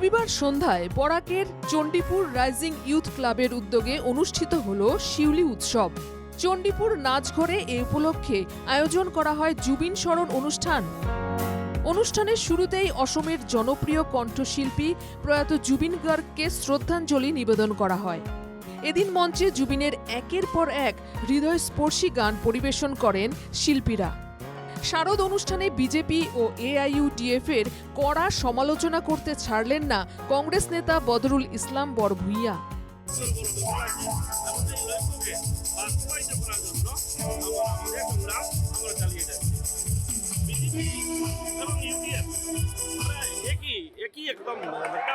রবিবার সন্ধ্যায় বরাকের Chandipur rising youth ক্লাবের উদ্যোগে অনুষ্ঠিত হল শিউলি উৎসব। চণ্ডীপুর নাচঘরে এ উপলক্ষে আয়োজন করা হয় জুবিন স্মরণ অনুষ্ঠান। অনুষ্ঠানের শুরুতেই অসমের জনপ্রিয় কণ্ঠশিল্পী প্রয়াত জুবিন গার্গকে শ্রদ্ধাঞ্জলি নিবেদন করা হয়। এদিন মঞ্চে জুবিনের একের পর এক হৃদয়স্পর্শী গান পরিবেশন করেন শিল্পীরা। শারদ অনুষ্ঠানে বিজেপি ও এআইইউডিএফ এর কড়া সমালোচনা করতে ছাড়লেন না কংগ্রেস নেতা বদরুল ইসলাম বরভুইয়া। একদম মোটা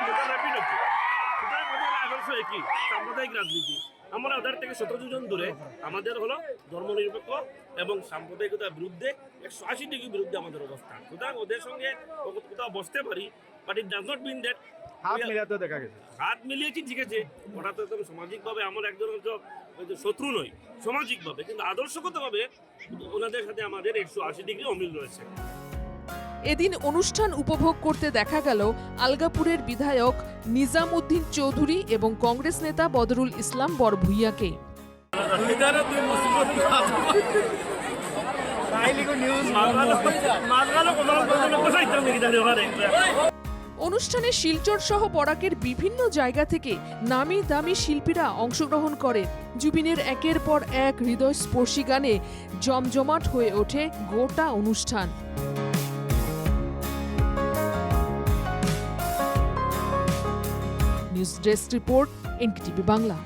সাম্প্রদায়িক রাজনীতি। আমরা ওদের থেকে সতেরো জন দূরে। আমাদের হলো ধর্মনিরপেক্ষ এবং সাম্প্রদায়িকতার বিরুদ্ধে একশো আশি ডিগ্রি বিরুদ্ধে আমাদের অবস্থান। সুতরাং ওদের সঙ্গে কোথাও বসতে পারি but it does not mean that হাত মিলাতেও দেখা গেছে। হাত মিলিয়েছি ঠিক আছে ওটা তো একদম সামাজিকভাবে আমার একজন শত্রু নই সামাজিকভাবে কিন্তু আদর্শগতভাবে ওনাদের সাথে আমাদের একশো আশি ডিগ্রি অমিল রয়েছে। এদিন অনুষ্ঠান উপভোগ করতে দেখা গেল আলগাপুরের বিধায়ক নিজাম উদ্দিন চৌধুরী এবং কংগ্রেস নেতা বদরুল ইসলাম বরভুইয়াকে। অনুষ্ঠানে শিলচর সহ বরাকের বিভিন্ন জায়গা থেকে নামি দামি শিল্পীরা অংশগ্রহণ করে। জুবিনের একের পর এক হৃদয়স্পর্শী গানে জমজমাট হয়ে ওঠে গোটা অনুষ্ঠান। news desk report NKTV Bangla